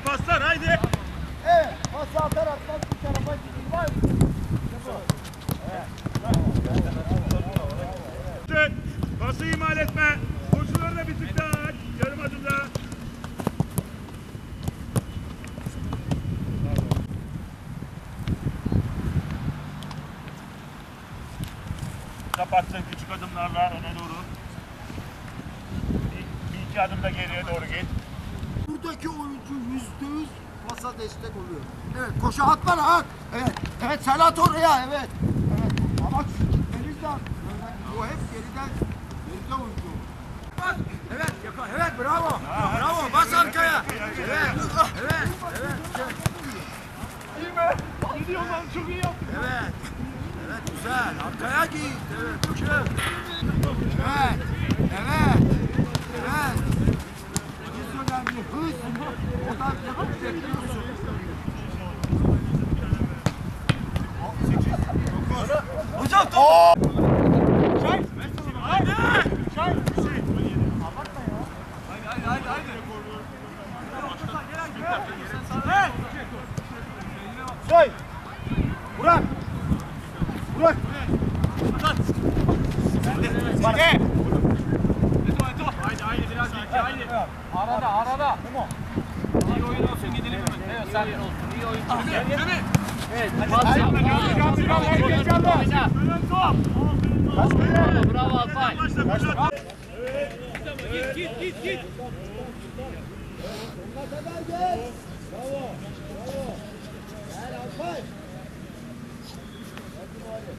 haydi paslar haydi. Evet. Pası atar atmaz bir tarafa gidin. Var mı? Evet. Pası imal etme. Koşuları da bir tık daha aç. Yarım adım daha. Kapattın küçük adımlarla öne doğru. Bir, bir iki adım da geriye doğru git. Buradaki oyuncu yüzde yüz pasa destek oluyor. Evet koşu at bana at. Evet. Evet sen at oraya evet. Evet. Ama geriden. O hep geriden. Geride oyuncu. Bak. Evet yakın. Evet bravo. Bravo bas arkaya. Evet. Evet. Evet. İyi mi? Gidiyor lan çok iyi yaptın. Evet. Evet güzel. Arkaya git. Evet. Koşu. Evet. Evet. Evet. Hocam top. Say! Burak! Burak! Hadi! Arada arada. İyi oyun olsun gidelim hemen. Evet sen olsun. İyi oyun olsun. Evet. Pas yap. Bravo, Bravo Alpay.